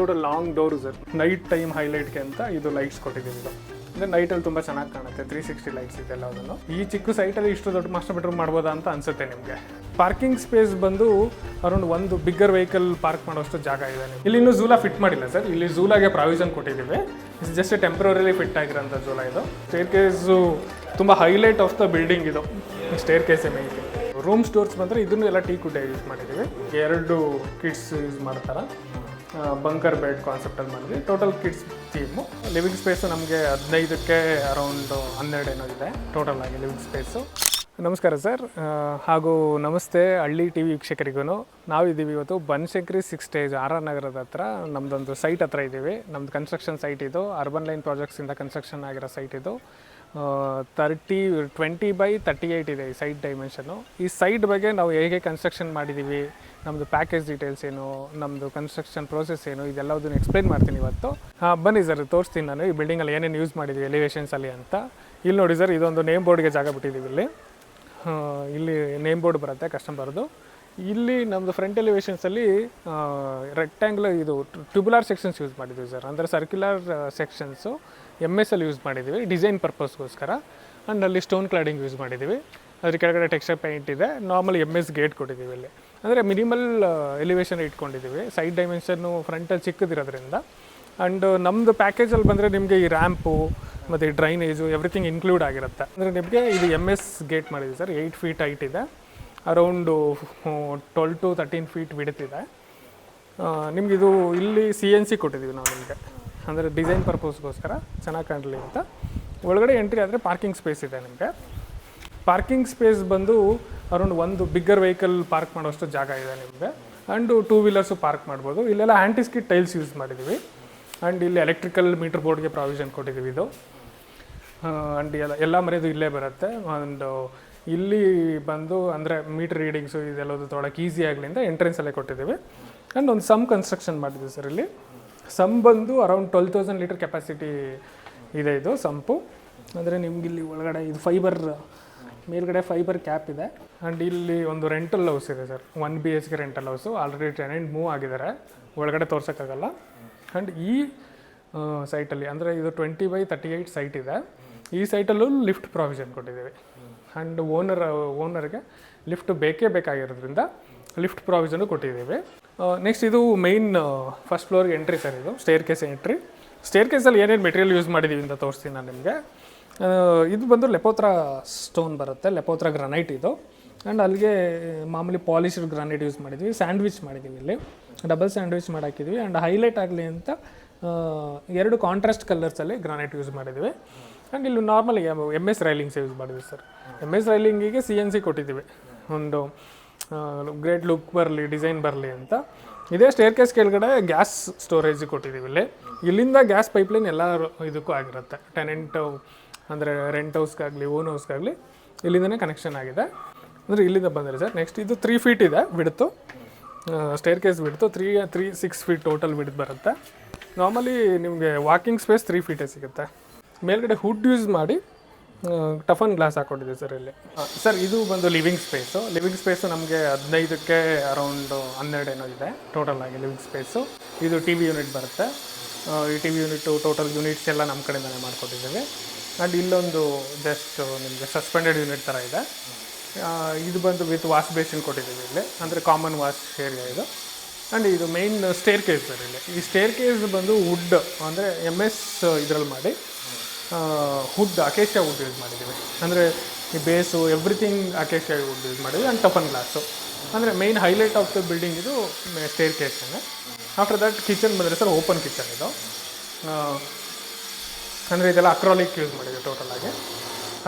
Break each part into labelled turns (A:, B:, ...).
A: Total long door sir night time ಹೈಲೈಟ್ಗೆ ಅಂತ ಇದು lights ಕೊಟ್ಟಿದ್ದೀವಿ ಇದು ನೈಟ್ ಅಲ್ಲಿ ತುಂಬಾ ಚೆನ್ನಾಗಿ ಕಾಣುತ್ತೆ. ತ್ರೀ ಸಿಕ್ಸ್ಟಿ ಲೈಟ್ಸ್ ಇದೆಲ್ಲ ಅದನ್ನು. ಈ ಚಿಕ್ಕ ಸೈಟ್ ಅಲ್ಲಿ ಇಷ್ಟು ದೊಡ್ಡ ಮಾಸ್ಟರ್ ಬೆಡ್ರೂಮ್ ಮಾಡ್ಬೋದಾ ಅಂತ ಅನ್ಸುತ್ತೆ ನಿಮಗೆ. ಪಾರ್ಕಿಂಗ್ ಸ್ಪೇಸ್ ಬಂದು ಅರೌಂಡ್ ಒಂದು ಬಿಗ್ಗರ್ ವೆಹಿಕಲ್ ಪಾರ್ಕ್ ಮಾಡೋಷ್ಟು ಜಾಗ ಇದೆ. ಇಲ್ಲಿ ಇನ್ನೂ ಝೂಲಾ ಫಿಟ್ ಮಾಡಿಲ್ಲ ಸರ್ ಇಲ್ಲಿ ಝೂಲಾಗೆ ಪ್ರಾವಿಷನ್ ಕೊಟ್ಟಿದ್ದೀವಿ. ಇಟ್ಸ್ ಜಸ್ಟ್ ಟೆಂಪ್ರವರಿಲಿ ಫಿಟ್ ಆಗಿರೋಂಥ ಝೂಲಾ ಇದು. ಸ್ಟೇರ್ ಕೇಸು ತುಂಬ ಹೈಲೈಟ್ ಆಫ್ ದ ಬಿಲ್ಡಿಂಗ್ ಇದು. ಸ್ಟೇರ್ ಕೇಸೇ ಮೇನ್ ರೂಮ್ ಸ್ಟೋರ್ಸ್ ಬಂದರೆ ಇದನ್ನು ಎಲ್ಲ ಟೀ ಕುಡ್ಡೆ ಯೂಸ್ ಮಾಡಿದ್ದೀವಿ. ಎರಡು ಕಿಡ್ಸ್ ಯೂಸ್ ಮಾಡ್ತಾರೆ. ಬಂಕರ್ ಬೆಡ್ ಕಾನ್ಸೆಪ್ಟಲ್ಲಿ ಮಾಡಿದ್ವಿ. Total kids theme living space ನಮಗೆ ಹದಿನೈದಕ್ಕೆ ಅರೌಂಡ್ ಹನ್ನೆರಡು ಏನೋ ಇದೆ. ಟೋಟಲ್ ಆಗಿ ಲಿವಿಂಗ್ ಸ್ಪೇಸು ನಮಸ್ಕಾರ ಸರ್. ಹಾಗೂ ನಮಸ್ತೆ ಹಳ್ಳಿ ಟಿ ವಿ ವೀಕ್ಷಕರಿಗೂ ನಾವಿದ್ದೀವಿ ಇವತ್ತು Banashankari six stage R R ನಗರದ ಹತ್ರ. ನಮ್ಮದೊಂದು ಸೈಟ್ ಹತ್ರ ಇದ್ದೀವಿ. ನಮ್ಮದು ಕನ್ಸ್ಟ್ರಕ್ಷನ್ ಸೈಟ್ ಇದು. ಅರ್ಬನ್ ಲೈನ್ ಪ್ರಾಜೆಕ್ಟ್ಸಿಂದ ಕನ್ಸ್ಟ್ರಕ್ಷನ್ ಆಗಿರೋ ಸೈಟ್ ಇದು. Thirty twenty by thirty eight ಇದೆ ಈ ಸೈಡ್ ಡೈಮೆನ್ಷನು ಈ ಸೈಡ್ ಬಗ್ಗೆ ನಾವು ಹೇಗೆ ಕನ್ಸ್ಟ್ರಕ್ಷನ್ ಮಾಡಿದ್ದೀವಿ ನಮ್ಮದು ಪ್ಯಾಕೇಜ್ ಡೀಟೇಲ್ಸ್ ಏನು ನಮ್ಮದು ಕನ್ಸ್ಟ್ರಕ್ಷನ್ ಪ್ರೋಸೆಸ್ ಏನು ಇದೆಲ್ಲದನ್ನು ಎಕ್ಸ್ಪ್ಲೈನ್ ಮಾಡ್ತೀನಿ ಇವತ್ತು. ಹಾಂ, ಬನ್ನಿ ಸರ್ ತೋರಿಸ್ತೀನಿ ನಾನು ಈ ಬಿಲ್ಡಿಂಗಲ್ಲಿ ಏನೇನು ಯೂಸ್ ಮಾಡಿದ್ದೀವಿ ಎಲಿವೇಷನ್ಸಲ್ಲಿ ಅಂತ. ಇಲ್ಲಿ ನೋಡಿ ಸರ್ ಇದೊಂದು ನೇಮ್ ಬೋರ್ಡ್ಗೆ ಜಾಗ ಬಿಟ್ಟಿದ್ದೀವಿ ಇಲ್ಲಿ. ಇಲ್ಲಿ ನೇಮ್ ಬೋರ್ಡ್ ಬರುತ್ತೆ ಕಸ್ಟಮರ್ದು ಇಲ್ಲಿ ನಮ್ಮದು ಫ್ರಂಟ್ ಎಲಿವೇಷನ್ಸಲ್ಲಿ ರೆಕ್ಟ್ಯಾಂಗ್ಯುಲರ್ ಇದು ಟ್ಯೂಬುಲಾರ್ ಸೆಕ್ಷನ್ಸ್ ಯೂಸ್ ಮಾಡಿದ್ದೀವಿ ಸರ್ ಅಂದರೆ ಸರ್ಕ್ಯುಲರ್ ಸೆಕ್ಷನ್ಸು ಎಂ ಎಸ್ ಅಲ್ಲಿ ಯೂಸ್ ಮಾಡಿದ್ದೀವಿ ಡಿಸೈನ್ ಪರ್ಪಸ್ಗೋಸ್ಕರ ಆ್ಯಂಡ್ ಅಲ್ಲಿ ಸ್ಟೋನ್ ಕ್ಲಾಡಿಂಗ್ ಯೂಸ್ ಮಾಡಿದ್ದೀವಿ ಅದ್ರ ಕೆಳಗಡೆ ಟೆಕ್ಸ್ಚರ್ ಪೇಂಟ್ ಇದೆ. ನಾರ್ಮಲ್ ಎಂ ಎಸ್ ಗೇಟ್ ಕೊಟ್ಟಿದ್ದೀವಿ ಇಲ್ಲಿ. ಅಂದರೆ ಮಿನಿಮಲ್ ಎಲಿವೇಷನ್ ಇಟ್ಕೊಂಡಿದ್ದೀವಿ. ಸೈಡ್ ಡೈಮೆನ್ಷನ್ನು ಫ್ರಂಟಲ್ಲಿ ಚಿಕ್ಕದಿರೋದ್ರಿಂದ. ಆ್ಯಂಡ್ ನಮ್ಮದು ಪ್ಯಾಕೇಜಲ್ಲಿ ಬಂದರೆ ನಿಮಗೆ ಈ ರ್ಯಾಂಪು ಮತ್ತು ಡ್ರೈನೇಜು ಎವ್ರಿಥಿಂಗ್ ಇನ್ಕ್ಲೂಡ್ ಆಗಿರುತ್ತೆ. ಅಂದರೆ ನಿಮಗೆ ಇದು ಎಂ ಎಸ್ ಗೇಟ್ ಮಾಡಿದ್ದೀವಿ ಸರ್ ಏಯ್ಟ್ ಫೀಟ್ ಹೈಟ್ ಇದೆ. Around twelve to thirteen feet ಬಿಡುತ್ತಿದೆ ನಿಮ್ಗೆ ಇದು ಇಲ್ಲಿ ಸಿ ಎನ್ ಸಿ ಕೊಟ್ಟಿದ್ದೀವಿ ನಾವು ನಿಮಗೆ. ಅಂದರೆ ಡಿಸೈನ್ ಪರ್ಪಸ್ಗೋಸ್ಕರ ಚೆನ್ನಾಗಿ ಕಾಣಲಿ ಅಂತ. ಒಳಗಡೆ ಎಂಟ್ರಿ ಆದರೆ ಪಾರ್ಕಿಂಗ್ ಸ್ಪೇಸ್ ಇದೆ ನಿಮಗೆ. ಪಾರ್ಕಿಂಗ್ ಸ್ಪೇಸ್ ಬಂದು ಅರೌಂಡ್ ಒಂದು ಬಿಗ್ಗರ್ ವೆಹಿಕಲ್ ಪಾರ್ಕ್ ಮಾಡೋಷ್ಟು ಜಾಗ ಇದೆ ನಿಮಗೆ. ಆ್ಯಂಡು ಟೂ ವೀಲರ್ಸು ಪಾರ್ಕ್ ಮಾಡ್ಬೋದು. ಇಲ್ಲೆಲ್ಲ ಆ್ಯಂಟಿಸ್ಕಿಟ್ ಟೈಲ್ಸ್ ಯೂಸ್ ಮಾಡಿದ್ದೀವಿ. ಆ್ಯಂಡ್ ಇಲ್ಲಿ ಎಲೆಕ್ಟ್ರಿಕಲ್ ಮೀಟರ್ ಬೋರ್ಡ್ಗೆ ಪ್ರಾವಿಷನ್ ಕೊಟ್ಟಿದ್ದೀವಿ ಇದು. ಆ್ಯಂಡ್ ಎಲ್ಲ ಎಲ್ಲ ಮರೆಯೋದು ಇಲ್ಲೇ ಬರುತ್ತೆ. ಆ್ಯಂಡ್ ಇಲ್ಲಿ ಬಂದು ಅಂದರೆ ಮೀಟರ್ ರೀಡಿಂಗ್ಸು ಇದೆಲ್ಲದು ತೊಗೊಳಕ್ಕೆ ಈಸಿ ಆಗಲಿ ಅಂತ ಎಂಟ್ರೆನ್ಸಲ್ಲೇ ಕೊಟ್ಟಿದ್ದೀವಿ. ಆ್ಯಂಡ್ ಒಂದು ಸಮ್ ಕನ್ಸ್ಟ್ರಕ್ಷನ್ ಮಾಡಿದ್ದೀವಿ ಸರ್ ಇಲ್ಲಿ. ಸಮ್ ಬಂದು around twelve thousand litre capacity ಇದೆ ಇದು ಸಂಪು ಅಂದರೆ ನಿಮ್ಗೆ ಇಲ್ಲಿ ಒಳಗಡೆ ಇದು ಫೈಬರ್ ಮೇಲ್ಗಡೆ ಫೈಬರ್ ಕ್ಯಾಪ್ ಇದೆ. ಆ್ಯಂಡ್ ಇಲ್ಲಿ ಒಂದು ರೆಂಟಲ್ ಹೌಸ್ ಇದೆ sir one B H K rental house already tenant move ಆಗಿದ್ದಾರೆ. ಒಳಗಡೆ ತೋರ್ಸೋಕ್ಕಾಗಲ್ಲ. ಆ್ಯಂಡ್ ಈ ಸೈಟಲ್ಲಿ ಅಂದರೆ ಇದು twenty by thirty eight site ಇದೆ. ಈ ಸೈಟಲ್ಲೂ ಲಿಫ್ಟ್ ಪ್ರಾವಿಷನ್ ಕೊಟ್ಟಿದ್ದೀವಿ. ಆ್ಯಂಡ್ ಓನರ್ ಓನರ್ಗೆ ಲಿಫ್ಟ್ ಬೇಕೇ ಬೇಕಾಗಿರೋದ್ರಿಂದ ಲಿಫ್ಟ್ ಪ್ರಾವಿಷನು ಕೊಟ್ಟಿದ್ದೀವಿ. ನೆಕ್ಸ್ಟ್ ಇದು ಮೈನ್ ಫಸ್ಟ್ ಫ್ಲೋರ್ಗೆ ಎಂಟ್ರಿ ಸರ್ ಇದು ಸ್ಟೇರ್ ಕೇಸ್ ಎಂಟ್ರಿ ಸ್ಟೇರ್ ಕೇಸಲ್ಲಿ ಏನೇನು ಮೆಟೀರಿಯಲ್ ಯೂಸ್ ಮಾಡಿದ್ದೀವಿ ಅಂತ ತೋರಿಸ್ತೀನಿ ನಾನು ನಿಮಗೆ. ಇದು ಬಂದು ಲೆಪೋತ್ರ ಸ್ಟೋನ್ ಬರುತ್ತೆ ಲೆಪೋತ್ರ ಗ್ರನೈಟ್ ಇದು. ಆ್ಯಂಡ್ ಅಲ್ಲಿಗೆ ಮಾಮೂಲಿ ಪಾಲಿಶ್ಡ್ ಗ್ರಾನೈಟ್ ಯೂಸ್ ಮಾಡಿದ್ವಿ ಸ್ಯಾಂಡ್ವಿಚ್ ಮಾಡಿದ್ದೀವಿ ಇಲ್ಲಿ. ಡಬಲ್ ಸ್ಯಾಂಡ್ವಿಚ್ ಮಾಡಾಕಿದ್ವಿ. ಆ್ಯಂಡ್ ಹೈಲೈಟ್ ಆಗಲಿ ಅಂತ ಎರಡು ಕಾಂಟ್ರಾಸ್ಟ್ ಕಲರ್ಸಲ್ಲಿ ಗ್ರಾನೈಟ್ ಯೂಸ್ ಮಾಡಿದ್ವಿ. ಆ್ಯಂಡ್ ಇಲ್ಲಿ normal M S railings use ಮಾಡಿದ್ವಿ ಸರ್ ಎಂ ಎಸ್ ರೈಲಿಂಗಿಗೆ ಸಿ ಎನ್ ಸಿ ಕೊಟ್ಟಿದ್ದೀವಿ. ಒಂದು ಗ್ರೇಟ್ ಲುಕ್ ಬರಲಿ ಡಿಸೈನ್ ಬರಲಿ ಅಂತ. ಇದೇ ಸ್ಟೇರ್ ಕೇಸ್ ಕೆಳಗಡೆ ಗ್ಯಾಸ್ ಸ್ಟೋರೇಜ್ ಕೊಟ್ಟಿದ್ದೀವಿ ಇಲ್ಲಿ. ಇಲ್ಲಿಂದ ಗ್ಯಾಸ್ ಪೈಪ್ಲೈನ್ ಎಲ್ಲ ಇದಕ್ಕೂ ಆಗಿರುತ್ತೆ. ಟೆನೆಂಟ್ ಅಂದರೆ ರೆಂಟ್ ಹೌಸ್ಗಾಗಲಿ ಓನ್ ಹೌಸ್ಗಾಗಲಿ ಇಲ್ಲಿಂದನೇ ಕನೆಕ್ಷನ್ ಆಗಿದೆ. ಅಂದರೆ ಇಲ್ಲಿಂದ ಬಂದರೆ ಸರ್ ನೆಕ್ಸ್ಟ್ ಇದು ತ್ರೀ ಫೀಟ್ ಇದೆ ಬಿಡ್ತು ಸ್ಟೇರ್ ಕೇಸ್ ಬಿಡ್ತು three three six feet total ಬಿಡ್ತು ಬರುತ್ತೆ. ನಾರ್ಮಲಿ ನಿಮಗೆ ವಾಕಿಂಗ್ ಸ್ಪೇಸ್ ತ್ರೀ ಫೀಟೇ ಸಿಗುತ್ತೆ. ಮೇಲ್ಗಡೆ ಹುಡ್ ಯೂಸ್ ಮಾಡಿ ಟಫನ್ ಗ್ಲಾಸ್ ಹಾಕೊಂಡಿದೆ ಸರ್ ಇಲ್ಲಿ. ಸರ್ ಇದು ಬಂದು ಲಿವಿಂಗ್ ಸ್ಪೇಸು ಲಿವಿಂಗ್ ಸ್ಪೇಸು ನಮಗೆ ಹದಿನೈದಕ್ಕೆ ಅರೌಂಡ್ ಹನ್ನೆರಡು ಏನೋ ಇದೆ ಟೋಟಲ್ ಆಗಿ ಲಿವಿಂಗ್ ಸ್ಪೇಸು ಇದು ಟಿ ವಿ ಯೂನಿಟ್ ಬರುತ್ತೆ. ಈ T V unit total units ಎಲ್ಲ ನಮ್ಮ ಕಡೆಯಿಂದಲೇ ಮಾಡ್ಕೊಟ್ಟಿದ್ದೀವಿ. ಆ್ಯಂಡ್ ಇಲ್ಲೊಂದು ಜಸ್ಟ್ ನಿಮಗೆ ಸಸ್ಪೆಂಡೆಡ್ ಯೂನಿಟ್ ಥರ ಇದೆ. ಇದು ಬಂದು ವಿತ್ ವಾಶ್ ಬೇಸಿನ್ ಕೊಟ್ಟಿದ್ದೀವಿ ಇಲ್ಲಿ. ಅಂದರೆ ಕಾಮನ್ ವಾಶ್ ಏರಿಯಾ ಇದು. ಆ್ಯಂಡ್ ಇದು ಮೇಯ್ನ್ ಸ್ಟೇರ್ ಕೇಸ್ ಸರ್ ಇಲ್ಲಿ. ಈ ಸ್ಟೇರ್ ಕೇಸ್ ಬಂದು ವುಡ್ ಅಂದರೆ ಎಂ ಎಸ್ ಇದರಲ್ಲಿ ಮಾಡಿ ಹುಡ್ ಅಕೇಶಿಯಾ ವುಡ್ ಯೂಸ್ ಮಾಡಿದ್ದೀವಿ. ಅಂದರೆ ಈ base everything acacia wood use ಮಾಡಿದ್ವಿ ಆ್ಯಂಡ್ ಟಫನ್ ಗ್ಲಾಸು ಅಂದರೆ main highlight of the building ಇದು ಸ್ಟೇರ್ ಕೇಸನ್ನು ಆಫ್ಟರ್ ದಟ್ ಕಿಚನ್ ಬಂದರೆ ಸರ್ ಓಪನ್ ಕಿಚನ್ ಇದು. ಅಂದರೆ ಇದೆಲ್ಲ ಅಕ್ರಾಲಿಕ್ ಯೂಸ್ ಮಾಡಿದ್ವಿ ಟೋಟಲ್ ಆಗಿ.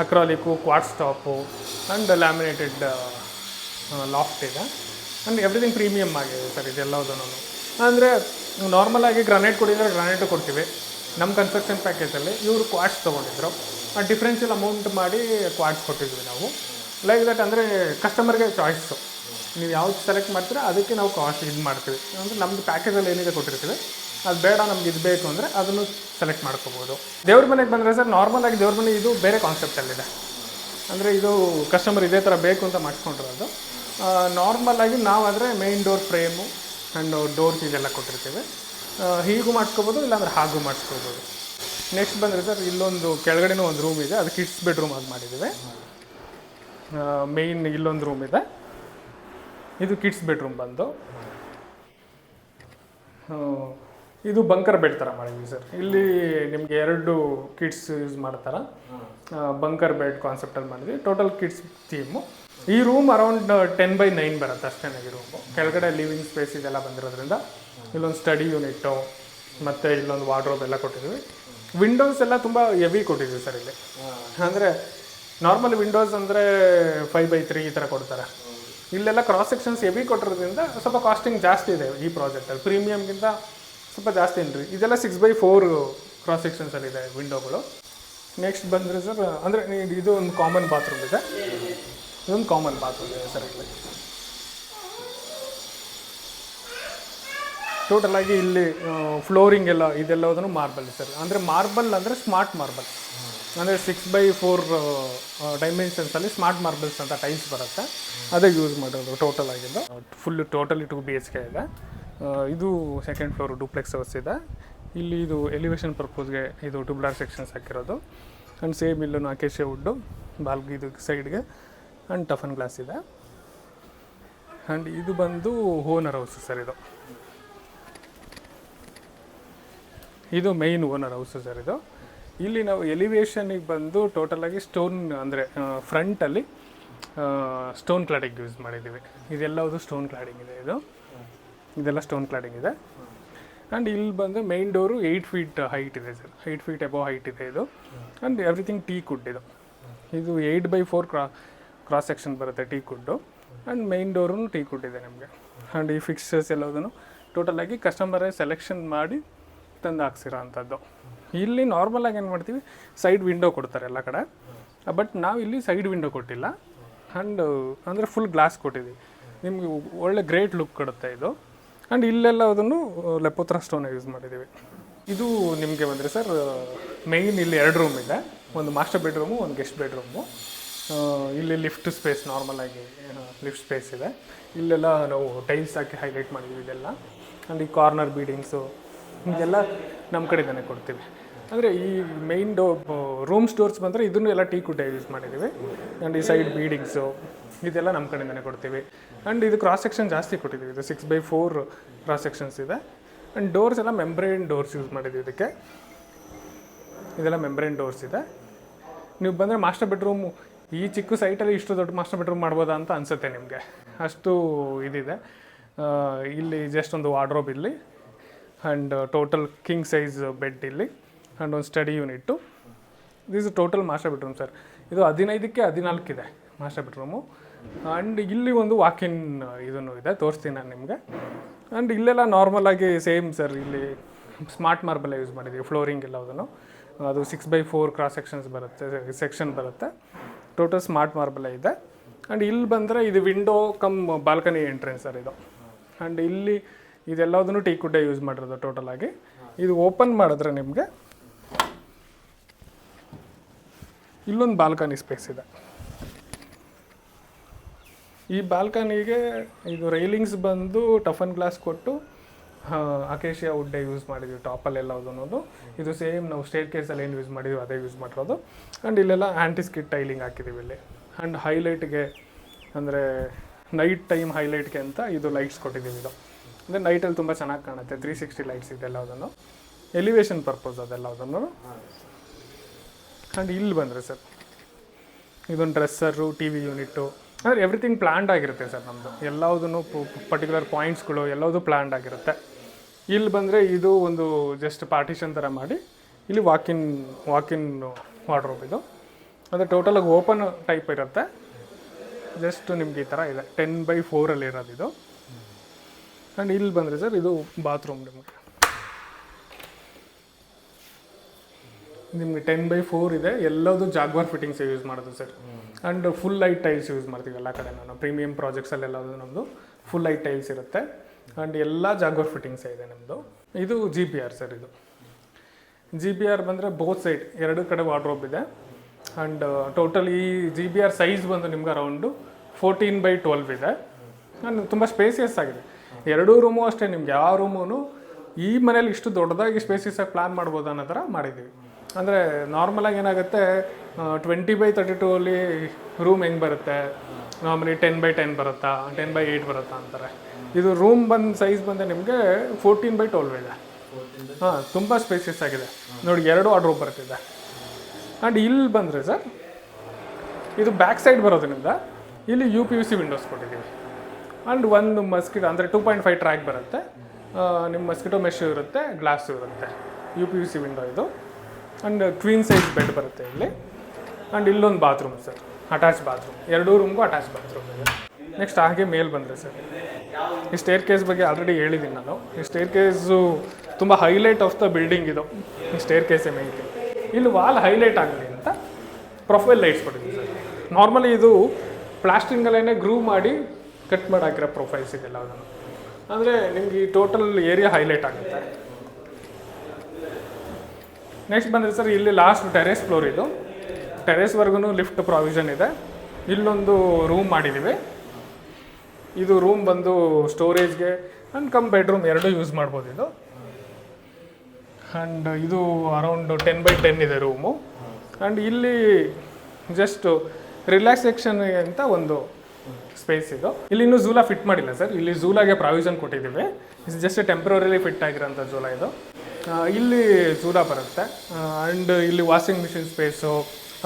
A: ಅಕ್ರಾಲಿಕ್ಕು quartz top and laminated loft ಇದೆ. ಆ್ಯಂಡ್ ಎವ್ರಿಥಿಂಗ್ ಪ್ರೀಮಿಯಮ್ ಆಗಿದೆ ಸರ್ ಇದೆಲ್ಲದೂ ಅಂದರೆ ನಾರ್ಮಲ್ ಆಗಿ ಗ್ರಾನೈಟ್ ಕೊಡಿದರೆ ಗ್ರಾನೈಟು ಕೊಡ್ತೀವಿ. ನಮ್ಮ ಕನ್ಸ್ಟ್ರಕ್ಷನ್ ಪ್ಯಾಕೇಜಲ್ಲಿ ಇವರು ಕ್ವಾಡ್ಸ್ ತೊಗೊಂಡಿದ್ರು. ಡಿಫ್ರೆನ್ಷಿಯಲ್ ಅಮೌಂಟ್ ಮಾಡಿ ಕ್ವಾಡ್ಸ್ ಕೊಟ್ಟಿದ್ವಿ ನಾವು. ಲೈಕ್ ದಟ್ ಅಂದರೆ ಕಸ್ಟಮರ್ಗೆ ಚಾಯ್ಸು ನೀವು ಯಾವ್ದು ಸೆಲೆಕ್ಟ್ ಮಾಡ್ತೀರಾ ಅದಕ್ಕೆ ನಾವು ಕಾಸ್ಟ್ ಇದು ಮಾಡ್ತೀವಿ. ಅಂದರೆ ನಮ್ಮದು ಪ್ಯಾಕೇಜಲ್ಲಿ ಏನಿದೆ ಕೊಟ್ಟಿರ್ತೀವಿ, ಅದು ಬೇಡ, ನಮ್ಗೆ ಇದು ಬೇಕು ಅಂದರೆ ಅದನ್ನು ಸೆಲೆಕ್ಟ್ ಮಾಡ್ಕೋಬೋದು. ದೇವ್ರ ಮನೆಗೆ ಬಂದರೆ ಸರ್ ನಾರ್ಮಲ್ ಆಗಿ ದೇವ್ರ ಮನೆ ಇದು ಬೇರೆ ಕಾನ್ಸೆಪ್ಟಲ್ಲಿದೆ ಅಂದರೆ ಇದು ಕಸ್ಟಮರ್ ಇದೇ ಥರ ಬೇಕು ಅಂತ ಮಾಡಿಸ್ಕೊಂಡಿರೋದು. ನಾರ್ಮಲ್ ಆಗಿ ನಾವಾದರೆ main door frame and doors ಇದೆಲ್ಲ ಕೊಟ್ಟಿರ್ತೀವಿ. ಹೀಗೂ ಮಾಡಿಸ್ಕೋಬೋದು, ಇಲ್ಲಾಂದ್ರೆ ಹಾಗೂ ಮಾಡಿಸ್ಕೋಬೋದು. ನೆಕ್ಸ್ಟ್ ಬಂದರೆ ಸರ್, ಇಲ್ಲೊಂದು ಕೆಳಗಡೆನೂ ಒಂದು ರೂಮ್ ಇದೆ, ಅದು ಕಿಡ್ಸ್ ಬೆಡ್ರೂಮ್ ಆಗಿ ಮಾಡಿದ್ದೀವಿ. ಮೇಯ್ನ್ ಇಲ್ಲೊಂದು ರೂಮ್ ಇದೆ. ಇದು ಕಿಡ್ಸ್ ಬೆಡ್ರೂಮ್ ಬಂದು. ಇದು ಬಂಕರ್ ಬೆಡ್ ಥರ ಮಾಡಿದ್ವಿ ಸರ್. ಇಲ್ಲಿ ನಿಮಗೆ ಎರಡು ಕಿಡ್ಸ್ ಯೂಸ್ ಮಾಡ್ತಾರ. ಬಂಕರ್ ಬೆಡ್ ಕಾನ್ಸೆಪ್ಟಲ್ಲಿ ಮಾಡಿದ್ವಿ ಟೋಟಲ್ ಕಿಡ್ಸ್ ಥೀಮು ಈ room around ten by nine ಬರುತ್ತೆ ಅಷ್ಟೇ ಈ ರೂಮು ಕೆಳಗಡೆ ಲಿವಿಂಗ್ ಸ್ಪೇಸ್ ಇದೆಲ್ಲ ಬಂದಿರೋದ್ರಿಂದ. ಇಲ್ಲೊಂದು ಸ್ಟಡಿ ಯೂನಿಟ್ಟು ಮತ್ತು ಇಲ್ಲೊಂದು ವಾರ್ಡ್ರೋಬ್ ಎಲ್ಲ ಕೊಟ್ಟಿದ್ವಿ. ವಿಂಡೋಸ್ ಎಲ್ಲ ತುಂಬ ಹೆವಿ ಕೊಟ್ಟಿದ್ವಿ ಸರ್ ಇಲ್ಲಿ. ಅಂದರೆ ನಾರ್ಮಲ್ ವಿಂಡೋಸ್ ಅಂದರೆ ಫೈವ್ ಬೈ ತ್ರೀ ಈ ಥರ ಕೊಡ್ತಾರೆ. ಇಲ್ಲೆಲ್ಲ ಕ್ರಾಸ್ ಸೆಕ್ಷನ್ಸ್ ಹೆವಿ ಕೊಟ್ಟಿರೋದ್ರಿಂದ ಸ್ವಲ್ಪ ಕಾಸ್ಟಿಂಗ್ ಜಾಸ್ತಿ ಇದೆ ಈ ಪ್ರಾಜೆಕ್ಟಲ್ಲಿ ಪ್ರೀಮಿಯಮ್ಗಿಂತ ಸ್ವಲ್ಪ ಜಾಸ್ತಿ ಏನ್ರಿ? ಇದೆಲ್ಲ ಸಿಕ್ಸ್ ಬೈ ಫೋರ್ ಕ್ರಾಸ್ ಸೆಕ್ಷನ್ಸಲ್ಲಿ ಇದೆ ವಿಂಡೋಗಳು ನೆಕ್ಸ್ಟ್ ಬಂದರೆ ಸರ್ ಅಂದರೆ ಇದು ಒಂದು ಕಾಮನ್ ಬಾತ್ರೂಮ್ ಇದೆ. ಇದೊಂದು ಕಾಮನ್ ಬಾತ್ರೂಮ್ ಇದೆ ಸರ್ ಇಲ್ಲಿ. ಟೋಟಲ್ ಆಗಿ ಇಲ್ಲಿ ಫ್ಲೋರಿಂಗ್ ಎಲ್ಲ, ಇದೆಲ್ಲದನ್ನು ಮಾರ್ಬಲ್ ಸರ್. ಅಂದರೆ ಮಾರ್ಬಲ್ ಅಂದರೆ ಸ್ಮಾರ್ಟ್ ಮಾರ್ಬಲ್ ಅಂದರೆ ಸಿಕ್ಸ್ ಬೈ ಫೋರ್ ಡೈಮೆನ್ಷನ್ಸಲ್ಲಿ ಸ್ಮಾರ್ಟ್ ಮಾರ್ಬಲ್ಸ್ ಅಂತ ಟೈಲ್ಸ್ ಬರುತ್ತೆ. ಅದೇ ಯೂಸ್ ಮಾಡೋದು ಟೋಟಲ್ ಆಗಿದ್ದು. Full totally two B H K ಇದೆ. ಇದು ಸೆಕೆಂಡ್ ಫ್ಲೋರ್ ಡೂಪ್ಲೆಕ್ಸ್ ಹೌಸ್ ಇದೆ. ಇಲ್ಲಿ ಇದು ಎಲಿವೇಶನ್ ಪರ್ಪೋಸ್ಗೆ ಇದು ಟುಬ್ಲಾರ್ ಸೆಕ್ಷನ್ಸ್ ಹಾಕಿರೋದು. ಆ್ಯಂಡ್ ಸೇಮ್ ಇಲ್ಲೂ ಅಕೇಶಿಯ ವುಡ್ಡು ಬಾಲ್ಗಿ ಇದು ಸೈಡ್ಗೆ ಆ್ಯಂಡ್ ಟಫನ್ ಗ್ಲಾಸ್ ಇದೆ. ಆ್ಯಂಡ್ ಇದು ಬಂದು ಓನರ್ ಹೌಸ್ ಸರ್ ಇದು. ಇದು ಮೇಯ್ನ್ ಓನರ್ ಹೌಸ್ ಸರ್ ಇದು. ಇಲ್ಲಿ ನಾವು ಎಲಿವೇಶನಿಗೆ ಬಂದು ಟೋಟಲಾಗಿ ಸ್ಟೋನ್ ಅಂದರೆ ಫ್ರಂಟಲ್ಲಿ ಸ್ಟೋನ್ ಕ್ಲಾಡಿಂಗ್ ಯೂಸ್ ಮಾಡಿದ್ದೀವಿ. ಇದೆಲ್ಲವೂ ಸ್ಟೋನ್ ಕ್ಲಾಡಿಂಗ್ ಇದೆ ಇದು. ಇದೆಲ್ಲ ಸ್ಟೋನ್ ಕ್ಲಾಡಿಂಗ್ ಇದೆ. ಆ್ಯಂಡ್ ಇಲ್ಲಿ ಬಂದು main door eight feet height ಇದೆ sir eight feet above height ಇದೆ ಇದು. ಆ್ಯಂಡ್ ಎವ್ರಿಥಿಂಗ್ ಟೀ ಕುಡ್ ಇದು. ಇದು eight by four Kra cross section ಬರುತ್ತೆ teak wood and main door teak wood ಇದೆ ನಮಗೆ. ಆ್ಯಂಡ್ ಈ ಫಿಕ್ಸರ್ಸ್ ಎಲ್ಲದನ್ನು ಟೋಟಲಾಗಿ ಕಸ್ಟಮರೇ ಸೆಲೆಕ್ಷನ್ ಮಾಡಿ ತಂದು ಹಾಕ್ಸಿರೋ ಅಂಥದ್ದು. ಇಲ್ಲಿ ನಾರ್ಮಲಾಗಿ ಏನು ಮಾಡ್ತೀವಿ ಸೈಡ್ ವಿಂಡೋ ಕೊಡ್ತಾರೆ ಎಲ್ಲ ಕಡೆ. ಬಟ್ ನಾವು ಇಲ್ಲಿ ಸೈಡ್ ವಿಂಡೋ ಕೊಟ್ಟಿಲ್ಲ. ಆ್ಯಂಡ್ ಅಂದರೆ ಫುಲ್ ಗ್ಲಾಸ್ ಕೊಟ್ಟಿದ್ದೀವಿ ನಿಮಗೆ ಒಳ್ಳೆ ಗ್ರೇಟ್ ಲುಕ್ ಕೊಡುತ್ತೆ ಇದು. ಆ್ಯಂಡ್ ಇಲ್ಲೆಲ್ಲ ಅದನ್ನು, ಲೆಪೋತ್ರ ಸ್ಟೋನ್ ಯೂಸ್ ಮಾಡಿದ್ದೀವಿ ಇದು ನಿಮಗೆ ಬಂದರೆ ಸರ್ ಮೇಯ್ನ್ ಇಲ್ಲಿ ಎರಡು ರೂಮ್ ಇದೆ. ಒಂದು ಮಾಸ್ಟರ್ ಬೆಡ್ರೂಮು ಒಂದು ಗೆಸ್ಟ್ ಬೆಡ್ರೂಮು ಇಲ್ಲಿ ಲಿಫ್ಟ್ ಸ್ಪೇಸ್ ನಾರ್ಮಲಾಗಿ ಲಿಫ್ಟ್ ಸ್ಪೇಸ್ ಇದೆ. ಇಲ್ಲೆಲ್ಲ ನಾವು ಟೈಲ್ಸ್ ಹಾಕಿ ಹೈಲೈಟ್ ಮಾಡಿದ್ದೀವಿ ಇದೆಲ್ಲ. ಆ್ಯಂಡ್ ಈ ಕಾರ್ನರ್ ಬೀಡಿಂಗ್ಸು ಇದೆಲ್ಲ ನಮ್ಮ ಕಡೆಯಿಂದನೇ ಕೊಡ್ತೀವಿ. ಅಂದರೆ ಈ ಮೈನ್ ಡೋ ರೂಮ್ ಸ್ಟೋರ್ಸ್ ಬಂದರೆ ಇದನ್ನು ಎಲ್ಲ ಟೀ ಕುಡ್ಡೆ ಯೂಸ್ ಮಾಡಿದ್ದೀವಿ. ಆ್ಯಂಡ್ ಈ ಸೈಡ್ ಬೀಡಿಂಗ್ಸು ಇದೆಲ್ಲ ನಮ್ಮ ಕಡೆಯಿಂದನೇ ಕೊಡ್ತೀವಿ. ಆ್ಯಂಡ್ ಇದು ಕ್ರಾಸ್ ಸೆಕ್ಷನ್ ಜಾಸ್ತಿ ಕೊಟ್ಟಿದ್ದೀವಿ. ಇದು six by four cross sections ಇದೆ. ಆ್ಯಂಡ್ ಡೋರ್ಸ್ ಎಲ್ಲ ಮೆಂಬ್ರೇನ್ ಡೋರ್ಸ್ ಯೂಸ್ ಮಾಡಿದ್ದೀವಿ ಇದಕ್ಕೆ. ಇದೆಲ್ಲ ಮೆಂಬ್ರೇನ್ ಡೋರ್ಸ್ ಇದೆ. ನೀವು ಬಂದರೆ ಮಾಸ್ಟರ್ ಬೆಡ್ರೂಮು ಈ ಚಿಕ್ಕ ಸೈಟಲ್ಲಿ ಇಷ್ಟು ದೊಡ್ಡ ಮಾಸ್ಟರ್ ಬೆಡ್ರೂಮ್ ಮಾಡ್ಬೋದಾ ಅಂತ ಅನಿಸುತ್ತೆ ನಿಮಗೆ. ಅಷ್ಟು ಇದಿದೆ. ಇಲ್ಲಿ ಜಸ್ಟ್ ಒಂದು ವಾರ್ಡ್ರೋಬ್ ಇಲ್ಲಿ. And total king size bed ಇಲ್ಲಿ ಆ್ಯಂಡ್ ಒಂದು study unit this total master bedroom sir ಇದು ಹದಿನೈದಕ್ಕೆ ಹದಿನಾಲ್ಕಿದೆ ಮಾಸ್ಟರ್ ಬೆಡ್ರೂಮು ಆ್ಯಂಡ್ ಇಲ್ಲಿ ಒಂದು ವಾಕಿನ್ ಇದನ್ನು ಇದೆ, ತೋರಿಸ್ತೀನಿ ನಾನು ನಿಮಗೆ. ಆ್ಯಂಡ್ ಇಲ್ಲೆಲ್ಲ ನಾರ್ಮಲ್ ಆಗಿ ಸೇಮ್ ಸರ್ ಇಲ್ಲಿ ಸ್ಮಾರ್ಟ್ ಮಾರ್ಬಲ್ ಯೂಸ್ ಮಾಡಿದ್ದೀವಿ ಫ್ಲೋರಿಂಗ್ ಎಲ್ಲ ಅದನ್ನು. ಅದು six by four cross sections ಬರುತ್ತೆ ಸೆಕ್ಷನ್ ಬರುತ್ತೆ. ಟೋಟಲ್ ಸ್ಮಾರ್ಟ್ ಮಾರ್ಬಲ್ ಇದೆ. ಆ್ಯಂಡ್ ಇಲ್ಲಿ ಬಂದರೆ ಇದು window cum balcony entrance sir ಇದು. ಆ್ಯಂಡ್ ಇಲ್ಲಿ ಇದೆಲ್ಲದನ್ನು ಟೀ ಕುಡ್ಡೆ ಯೂಸ್ ಮಾಡಿರೋದು ಟೋಟಲ್ ಆಗಿ. ಇದು ಓಪನ್ ಮಾಡಿದ್ರೆ ನಿಮಗೆ ಇಲ್ಲೊಂದು ಬಾಲ್ಕನಿ ಸ್ಪೇಸ್ ಇದೆ. ಈ ಬಾಲ್ಕನಿಗೆ ಇದು ರೈಲಿಂಗ್ಸ್ ಬಂದು ಟಫನ್ ಗ್ಲಾಸ್ ಕೊಟ್ಟು ಅಕೇಶಿಯಾ ವುಡ್ಡೆ ಯೂಸ್ ಮಾಡಿದ್ವಿ ಟಾಪಲ್ಲಿ ಎಲ್ಲ ಅದನ್ನೋದು. ಇದು ಸೇಮ್ ನಾವು ಸ್ಟೇಟ್ ಕೇಸಲ್ಲಿ ಏನು ಯೂಸ್ ಮಾಡಿದ್ವಿ, ಅದೇ ಯೂಸ್ ಮಾಡಿರೋದು. ಆ್ಯಂಡ್ ಇಲ್ಲೆಲ್ಲ ಆ್ಯಂಟಿಸ್ಕಿಟ್ ಟೈಲಿಂಗ್ ಹಾಕಿದ್ದೀವಿ ಇಲ್ಲಿ. ಆ್ಯಂಡ್ ಹೈಲೈಟ್ಗೆ ಅಂದರೆ ನೈಟ್ ಟೈಮ್ ಹೈಲೈಟ್ಗೆ ಅಂತ ಇದು ಲೈಟ್ಸ್ ಕೊಟ್ಟಿದ್ದೀವಿ ಇದು. ಅಂದರೆ ನೈಟಲ್ಲಿ ತುಂಬ ಚೆನ್ನಾಗಿ ಕಾಣುತ್ತೆ. ತ್ರೀ ಸಿಕ್ಸ್ಟಿ ಲೈಟ್ಸ್ ಇದೆಲ್ಲ ಅದನ್ನು ಎಲಿವೇಶನ್ ಪರ್ಪಸ್ ಅದೆಲ್ಲ ಅದನ್ನು ಆ್ಯಂಡ್ ಇಲ್ಲಿ ಬಂದರೆ ಸರ್, ಇದೊಂದು ಡ್ರೆಸ್ಸರು ಟಿ ವಿ ಯೂನಿಟ್ಟು ಅಂದರೆ ಎವ್ರಿಥಿಂಗ್ ಪ್ಲ್ಯಾಂಡ್ ಆಗಿರುತ್ತೆ ಸರ್ ನಮ್ಮದು ಎಲ್ಲದನ್ನು ಪರ್ಟಿಕ್ಯುಲರ್ ಪಾಯಿಂಟ್ಸ್ಗಳು ಎಲ್ಲದೂ ಪ್ಲ್ಯಾಂಡ್ ಆಗಿರುತ್ತೆ. ಇಲ್ಲಿ ಬಂದರೆ ಇದು ಒಂದು ಜಸ್ಟ್ ಪಾರ್ಟಿಷನ್ ಥರ ಮಾಡಿ, ಇಲ್ಲಿ ವಾಕಿನ್ ವಾಕಿನ್ ವಾರ್ಡ್ರೋಬ್ ಇದು. ಅಂದರೆ ಟೋಟಲಾಗಿ ಓಪನ್ ಟೈಪ್ ಇರುತ್ತೆ. ಜಸ್ಟ್ ನಿಮ್ಗೆ ಈ ಥರ ಇದೆ. ಟೆನ್ ಬೈ ಫೋರಲ್ಲಿ ಇರೋದು ಇದು. ಆ್ಯಂಡ್ ಇಲ್ಲಿ ಬಂದರೆ ಸರ್ ಇದು ಬಾತ್ರೂಮ್ ನಿಮಗೆ. ನಿಮಗೆ ಟೆನ್ ಬೈ ಫೋರ್ ಇದೆ, ಎಲ್ಲದು ಜಾಗ್ವಾರ್ ಫಿಟ್ಟಿಂಗ್ಸ್ ಯೂಸ್ ಮಾಡೋದು sir. And full light tiles use ಮಾಡ್ತೀವಿ ಎಲ್ಲ ಕಡೆ ನಾನು ಪ್ರೀಮಿಯಂ ಪ್ರಾಜೆಕ್ಟ್ಸಲ್ಲೆಲ್ಲ ನಮ್ಮದು ಫುಲ್ ಲೈಟ್ ಟೈಲ್ಸ್ ಇರುತ್ತೆ. ಆ್ಯಂಡ್ ಎಲ್ಲ ಜಾಗ್ವಾರ್ ಫಿಟ್ಟಿಂಗ್ಸ್ ಇದೆ ನಮ್ಮದು ಇದು ಜಿ ಪಿ ಆರ್ ಸರ್ ಇದು. ಜಿ ಬಿ ಆರ್ ಬಂದರೆ ಬೋತ್ ಸೈಡ್ ಎರಡು ಕಡೆ ವಾರ್ಡ್ರೋಬ್ ಇದೆ. ಆ್ಯಂಡ್ ಟೋಟಲ್ ಈ ಜಿ ಬಿ ಆರ್ ಸೈಜ್ ಬಂದು ನಿಮ್ಗೆ ಅರೌಂಡು ಫೋರ್ಟೀನ್ ಬೈ ಟ್ವೆಲ್ವ್ ಇದೆ. ಆ್ಯಂಡ್ ತುಂಬ ಸ್ಪೇಸಿಯಸ್ ಆಗಿದೆ. ಎರಡೂ ರೂಮು ಅಷ್ಟೇ, ನಿಮ್ಗೆ ಯಾವ ರೂಮೂ ಈ ಮನೇಲಿ ಇಷ್ಟು ದೊಡ್ಡದಾಗಿ ಸ್ಪೇಸಿಸ್ ಆಗಿ ಪ್ಲಾನ್ ಮಾಡ್ಬೋದು ಅನ್ನೋ ಥರ ಮಾಡಿದ್ದೀವಿ. ಅಂದರೆ ನಾರ್ಮಲಾಗಿ ಏನಾಗುತ್ತೆ ಟ್ವೆಂಟಿ ಬೈ ತರ್ಟಿ ಟೂ ಅಲ್ಲಿ ರೂಮ್ ಹೆಂಗೆ ಬರುತ್ತೆ? ನಾರ್ಮಲಿ ಟೆನ್ ಬೈ ಟೆನ್ ಬರುತ್ತಾ? ಟೆನ್ ಬೈ ಏಯ್ಟ್ ಬರುತ್ತಾ ಅಂತಾರೆ. ಇದು ರೂಮ್ ಬಂದು ಸೈಜ್ ಬಂದು ನಿಮಗೆ ಫೋರ್ಟೀನ್ ಬೈ ಟ್ವೆಲ್ವ್ ಇದೆ. ಹಾಂ, ತುಂಬ ಸ್ಪೇಸಿಸ್ ಆಗಿದೆ. ನೋಡಿ, ಎರಡು ಆರ್ಡ್ರ್ ಬರ್ತಿದೆ. ಆ್ಯಂಡ್ ಇಲ್ಲಿ ಬಂದರೆ ಸರ್, ಇದು ಬ್ಯಾಕ್ ಸೈಡ್ ಬರೋದ್ರಿಂದ ಇಲ್ಲಿ U P U C windows ಕೊಟ್ಟಿದ್ದೀವಿ. ಆ್ಯಂಡ್ ಒಂದು ಮಸ್ಕಿಟೊ ಅಂದರೆ ಟೂ ಪಾಯಿಂಟ್ ಫೈವ್ ಟ್ರ್ಯಾಕ್ ಬರುತ್ತೆ. ನಿಮ್ಮ ಮಸ್ಕಿಟೋ ಮೆಶ್ ಇರುತ್ತೆ ಗ್ಲಾಸ್ ಇರುತ್ತೆ. U P U C window ಇದು. ಆ್ಯಂಡ್ ಕ್ವೀನ್ ಸೈಜ್ ಬೆಡ್ ಬರುತ್ತೆ ಇಲ್ಲಿ. ಆ್ಯಂಡ್ ಇಲ್ಲೊಂದು ಬಾತ್ರೂಮ್ ಸರ್ ಅಟ್ಯಾಚ್ ಬಾತ್ರೂಮ್ ಎರಡೂ ರೂಮ್ಗೂ ಅಟ್ಯಾಚ್ ಬಾತ್ರೂಮ್ ಇದೆ. ನೆಕ್ಸ್ಟ್ ಹಾಗೆ ಮೇಲ್ ಬಂದರೆ ಸರ್ ಈ ಸ್ಟೇರ್ ಕೇಸ್ ಬಗ್ಗೆ ಆಲ್ರೆಡಿ ಹೇಳಿದ್ದೀನಿ ನಾನು. ಈ ಸ್ಟೇರ್ ಕೇಸು ತುಂಬ ಹೈಲೈಟ್ ಆಫ್ ದ ಬಿಲ್ಡಿಂಗ್ ಇದು. ಈ ಸ್ಟೇರ್ ಕೇಸೇ ಮೇನ್ ಇಲ್ಲಿ ವಾಲ್ ಹೈಲೈಟ್ ಆಗಲಿ ಅಂತ ಪ್ರೊಫೈಲ್ ಲೈಟ್ಸ್ ಕೊಟ್ಟಿದ್ದೀನಿ ಸರ್ ನಾರ್ಮಲಿ ಇದು ಪ್ಲಾಸ್ಟಿಂಗಲ್ಲೇ ಗ್ರೂ ಮಾಡಿ ಕಟ್ ಮಾಡಿ ಹಾಕಿರೋ ಪ್ರೊಫೈಲ್ಸ್ ಇದೆಲ್ಲ ಅದನ್ನು. ಅಂದರೆ ನಿಮ್ಗೆ ಈ ಟೋಟಲ್ ಏರಿಯಾ ಹೈಲೈಟ್ ಆಗುತ್ತೆ. ನೆಕ್ಸ್ಟ್ ಬಂದರೆ ಸರ್ ಇಲ್ಲಿ ಲಾಸ್ಟ್ ಟೆರೇಸ್ ಫ್ಲೋರ್ ಇದು. ಟೆರೇಸ್ವರೆಗೂ ಲಿಫ್ಟ್ ಪ್ರಾವಿಷನ್ ಇದೆ. ಇಲ್ಲೊಂದು ರೂಮ್ ಮಾಡಿದ್ದೀವಿ ಇದು ರೂಮ್ ಬಂದು ಸ್ಟೋರೇಜ್ಗೆ ಆ್ಯಂಡ್ ಕಮ್ ಬೆಡ್ರೂಮ್ ಎರಡೂ ಯೂಸ್ ಮಾಡ್ಬೋದು ಇದು. ಆ್ಯಂಡ್ ಇದು ಅರೌಂಡ್ ಟೆನ್ ಬೈ ಟೆನ್ ಇದೆ ರೂಮು ಆ್ಯಂಡ್ ಇಲ್ಲಿ ಜಸ್ಟು ರಿಲ್ಯಾಕ್ಸೇಷನ್ ಅಂತ ಒಂದು ಸ್ಪೇಸ್ ಇದು. ಇಲ್ಲಿ ಇನ್ನೂ ಝೂಲಾ ಫಿಟ್ ಮಾಡಿಲ್ಲ ಸರ್ ಇಲ್ಲಿ ಝೂಲಾಗೆ ಪ್ರಾವಿಷನ್ ಕೊಟ್ಟಿದ್ದೀವಿ. ಇಸ್ ಜಸ್ಟ್ ಟೆಂಪ್ರವರಿಲಿ ಫಿಟ್ ಆಗಿರೋಂಥ ಝೂಲಾ ಇದು. ಇಲ್ಲಿ ಝೂಲಾ ಬರುತ್ತೆ. ಆ್ಯಂಡ್ ಇಲ್ಲಿ ವಾಷಿಂಗ್ ಮಿಷಿನ್ ಸ್ಪೇಸು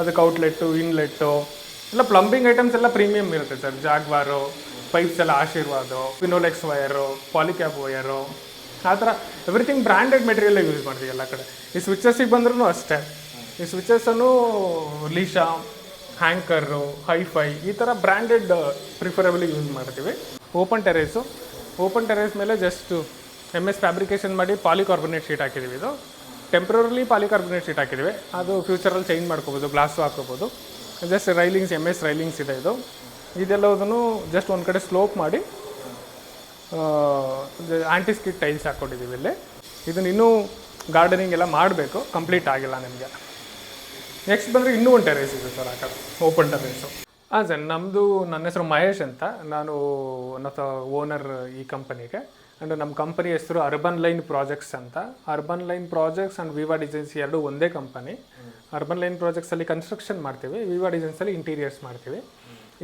A: ಅದಕ್ಕೆ ಔಟ್ಲೆಟ್ಟು ಇನ್ಲೆಟ್ಟು ಎಲ್ಲ ಪ್ಲಂಬಿಂಗ್ ಐಟಮ್ಸ್ ಎಲ್ಲ ಪ್ರೀಮಿಯಂ ಇರುತ್ತೆ ಸರ್ ಜಾಗ್ವಾರು ಪೈಪ್ಸ್ ಎಲ್ಲ ಆಶೀರ್ವಾದು ಫಿನೋಲೆಕ್ಸ್ ವಯರು ಪಾಲಿಕ್ಯಾಪ್ ವಯರು ಆ ಥರ ಎವ್ರಿಥಿಂಗ್ ಬ್ರ್ಯಾಂಡೆಡ್ ಮೆಟೀರಿಯಲ್ ಯೂಸ್ ಮಾಡ್ತೀವಿ ಎಲ್ಲ ಕಡೆ. ಈ ಸ್ವಿಚಸ್ಸಿಗೆ ಬಂದ್ರೂ ಅಷ್ಟೇ. ಈ ಸ್ವಿಚಸ್ಸನ್ನು ಲೀಶಾ ಹ್ಯಾಂಕರು, ಹೈಫೈ, ಈ ಥರ ಬ್ರ್ಯಾಂಡೆಡ್ ಪ್ರಿಫರಬಲಿ ಯೂಸ್ ಮಾಡ್ತೀವಿ. ಓಪನ್ ಟೆರೇಸು ಓಪನ್ ಟೆರೇಸ್ ಮೇಲೆ ಜಸ್ಟ್ ಎಂ ಎಸ್ ಫ್ಯಾಬ್ರಿಕೇಷನ್ ಮಾಡಿ ಪಾಲಿಕಾರ್ಬೊನೇಟ್ ಶೀಟ್ ಹಾಕಿದ್ದೀವಿ ಇದು. ಟೆಂಪ್ರರಿ ಪಾಲಿಕಾರ್ಬೊನೇಟ್ ಶೀಟ್ ಹಾಕಿದ್ದೀವಿ ಅದು ಫ್ಯೂಚರಲ್ಲಿ ಚೇಂಜ್ ಮಾಡ್ಕೋಬೋದು ಗ್ಲಾಸು ಹಾಕೋಬೋದು just railings M S railings ಇದೆ ಇದು. ಇದೆಲ್ಲದನ್ನು ಜಸ್ಟ್ ಒಂದು ಕಡೆ ಸ್ಲೋಪ್ ಮಾಡಿ ಆ್ಯಂಟಿಸ್ಕಿಟ್ ಟೈಲ್ಸ್ ಹಾಕ್ಕೊಂಡಿದ್ದೀವಿ ಇಲ್ಲಿ. ಇದನ್ನ ಇನ್ನೂ ಗಾರ್ಡನಿಂಗ್ ಎಲ್ಲ ಮಾಡಬೇಕು. ಕಂಪ್ಲೀಟ್ ಆಗಿಲ್ಲ ನಿಮಗೆ. ನೆಕ್ಸ್ಟ್ ಬಂದರೆ ಇನ್ನೂ ಒಂದು ಟೆರೇಸ್ ಇದೆ ಸರ್ ಆ ಕಡೆ ಓಪನ್ ಟೆರೇಸು ಹಾಂ ಸರ್ ನಮ್ಮದು ನನ್ನ ಹೆಸರು ಮಹೇಶ್ ಅಂತ. ನಾನು ನನ್ನ ಓನರ್ ಈ ಕಂಪನಿಗೆ ಆ್ಯಂಡ್ ನಮ್ಮ ಕಂಪನಿ ಹೆಸರು ಅರ್ಬನ್ ಲೈನ್ ಪ್ರಾಜೆಕ್ಟ್ಸ್ ಅಂತ. Urban Line Projects and Viva Designs ಎರಡು ಒಂದೇ ಕಂಪನಿ ಅರ್ಬನ್ ಲೈನ್ ಪ್ರಾಜೆಕ್ಟ್ಸಲ್ಲಿ ಕನ್ಸ್ಟ್ರಕ್ಷನ್ ಮಾಡ್ತೀವಿ ವಿವಾ ಡಿಸೈನ್ಸಲ್ಲಿ ಇಂಟೀರಿಯರ್ಸ್ ಮಾಡ್ತೀವಿ.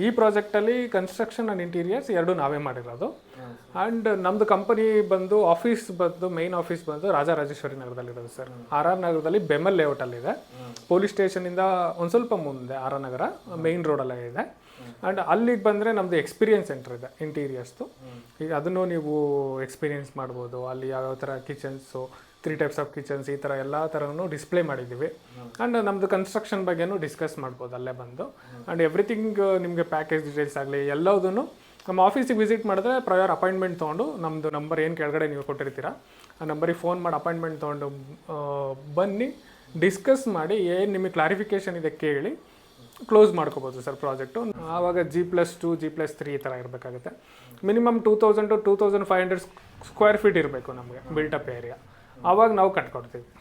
A: ಈ ಪ್ರಾಜೆಕ್ಟಲ್ಲಿ ಕನ್ಸ್ಟ್ರಕ್ಷನ್ ಆ್ಯಂಡ್ ಇಂಟೀರಿಯರ್ಸ್ ಎರಡೂ ನಾವೇ ಮಾಡಿರೋದು. ಆ್ಯಂಡ್ ನಮ್ಮದು ಕಂಪನಿ ಬಂದು ಆಫೀಸ್ ಬಂದು ಮೈನ್ ಆಫೀಸ್ ಬಂದು ರಾಜರಾಜೇಶ್ವರಿ ನಗರದಲ್ಲಿರೋದು ಸರ್ ಆರ್ ಆರ್ ನಗರದಲ್ಲಿ ಬೆಮಲ್ ಲೇಔಟಲ್ಲಿದೆ ಪೊಲೀಸ್ ಸ್ಟೇಷನಿಂದ ಒಂದು ಸ್ವಲ್ಪ ಮುಂದೆ ಆರ್ ಆರ್ ನಗರ ಮೈನ್ ರೋಡಲ್ಲೇ ಇದೆ. ಆ್ಯಂಡ್ ಅಲ್ಲಿಗೆ ಬಂದರೆ ನಮ್ಮದು ಎಕ್ಸ್ಪೀರಿಯನ್ಸ್ ಸೆಂಟರ್ ಇದೆ ಇಂಟೀರಿಯರ್ಸ್ದು ಈಗ ಅದನ್ನು ನೀವು ಎಕ್ಸ್ಪೀರಿಯನ್ಸ್ ಮಾಡ್ಬೋದು. ಅಲ್ಲಿ ಯಾವ್ಯಾವ ಥರ kitchens three types of kitchens ಈ ಥರ ಎಲ್ಲ ಥರನೂ ಡಿಸ್ಪ್ಲೇ ಮಾಡಿದ್ದೀವಿ. ಆ್ಯಂಡ್ ನಮ್ಮದು ಕನ್ಸ್ಟ್ರಕ್ಷನ್ ಬಗ್ಗೆನೂ ಡಿಸ್ಕಸ್ ಮಾಡ್ಬೋದು, ಅಲ್ಲೇ ಬಂದು. ಆ್ಯಂಡ್ ಎವ್ರಿಥಿಂಗ್ ನಿಮಗೆ ಪ್ಯಾಕೇಜ್ ಡೀಟೇಲ್ಸ್ ಆಗಲಿ ಎಲ್ಲದೂ ನಮ್ಮ ಆಫೀಸಿಗೆ ವಿಸಿಟ್ ಮಾಡಿದ್ರೆ ಪ್ರಯರ್ ಅಪಾಯಿಂಟ್ಮೆಂಟ್ ತೊಗೊಂಡು ನಮ್ಮದು ನಂಬರ್ ಏನು ಕೆಳಗಡೆ ನೀವು ಕೊಟ್ಟಿರ್ತೀರ, ಆ ನಂಬರಿಗೆ ಫೋನ್ ಮಾಡಿ ಅಪಾಯಿಂಟ್ಮೆಂಟ್ ತೊಗೊಂಡು ಬನ್ನಿ ಡಿಸ್ಕಸ್ ಮಾಡಿ, ಏನು ನಿಮಗೆ ಕ್ಲಾರಿಫಿಕೇಷನ್ ಇದೆ ಕೇಳಿ ಕ್ಲೋಸ್ ಮಾಡ್ಕೋಬೋದು ಸರ್ ಪ್ರಾಜೆಕ್ಟು ಆವಾಗ G plus two G plus three ಈ ಥರ ಇರಬೇಕಾಗುತ್ತೆ. Minimum two thousand to two thousand five hundred square feet ಇರಬೇಕು ನಮಗೆ ಬಿಲ್ಟಪ್ ಏರಿಯಾ ಆವಾಗ ನಾವು ಕಟ್ಕೊಡ್ತೀವಿ.